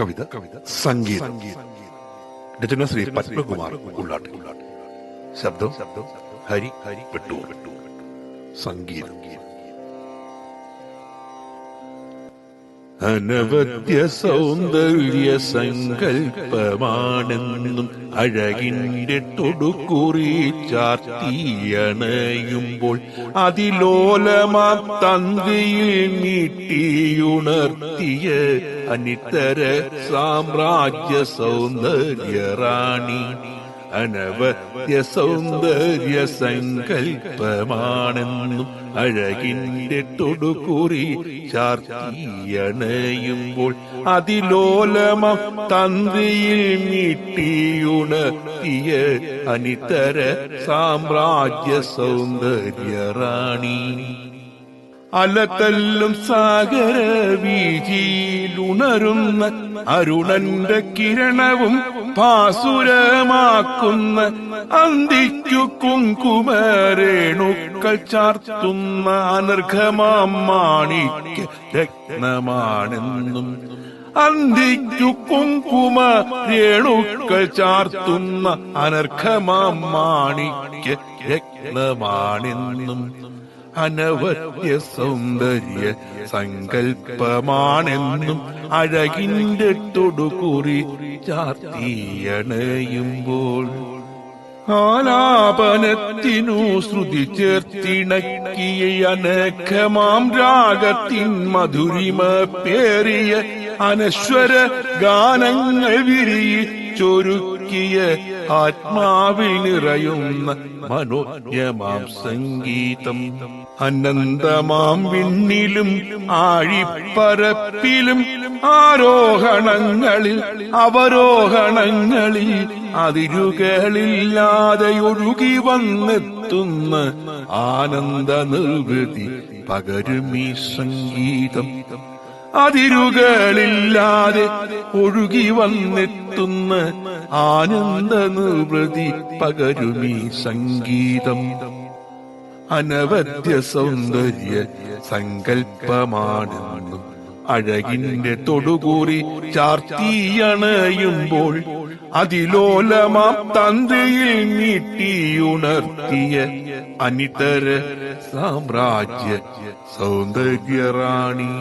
കവിത കവിത സംഗീതം. രചന ശ്രീ പത്മകുമാർ ഉള്ളാട്ട്. ശബ്ദം ശബ്ദം. ഹരി ഹരി പെട്ടു സംഗീതം. അനവധ്യ സൗന്ദര്യ സങ്കൽപ്പമാണെന്നും അഴകിന്റെ തൊടുക്കുറി ചാർത്തിയണയുമ്പോൾ അതിലോലമാ തന്തിയിൽ നീട്ടിയുണർത്തിയ അനിത്തര സാമ്രാജ്യ സൗന്ദര്യ റാണി അനവധ്യ സൗന്ദര്യ സങ്കൽപ്പമാണെന്നും അഴകിന്റെ തൊടുകുറി ചാർത്തിയണയുമ്പോൾ അതിലോലമ തന്ത്രിയിൽ നീട്ടിയുണർത്തിയ അനിതര സാമ്രാജ്യ സൗന്ദര്യ റാണി അലതല്ലും സാഗര വീതിയിലുണരുന്ന അരുണന്റെ കിരണവും പാസുരമാക്കുന്ന അന്തിക്കു കുങ്കുമരേണുക്കൾ ചാർത്തുന്ന അനർഘമാം മാണിക്ക് രത്നമാണെന്നും അന്തിക്കു കുങ്കുമ രേണുക്കൾ ചാർത്തുന്ന അനർഘമാം മാണിക്ക് രത്നമാണെന്നും അനവധ്യ സൗന്ദര്യ സങ്കൽപ്പമാണെന്നും അഴകിന്റെ തൊടുകുറി ചാർത്തിയണയുമ്പോൾ ആലാപനത്തിനു ശ്രുതി ചേർത്തിണക്കിയ അനഖമാം രാഗത്തിൻ മധുരിമ പേറിയ അനശ്വര ഗാനങ്ങൾ വിരിയിച്ചൊരുക്കിയ ആത്മാവിൽ നിറയുന്ന മനോജ്ഞമാം സംഗീതം. അനന്തമാം വിണ്ണിലും ആഴിപ്പരപ്പിലും ആരോഹണങ്ങളിൽ അവരോഹണങ്ങളിൽ അതിരുകളില്ലാതെ ഒഴുകി വന്നെത്തുന്ന ആനന്ദ നിർവൃതി പകരുമീ സംഗീതം. അതിരുകളില്ലാതെ ഒഴുകി വന്നെത്തുന്ന ആനന്ദ നിർവൃതി പകരുമീ സംഗീതം. അനവധ്യ സൗന്ദര്യ സങ്കൽപ്പമാണെന്നും അഴകിന്റെ തൊടുകൂറി ചാർത്തിയണയുമ്പോൾ അതിലോലമാം തന്ത്രയിൽ നീട്ടിയുണർത്തിയ അനിതര സാമ്രാജ്യ സൗന്ദര്യ റാണി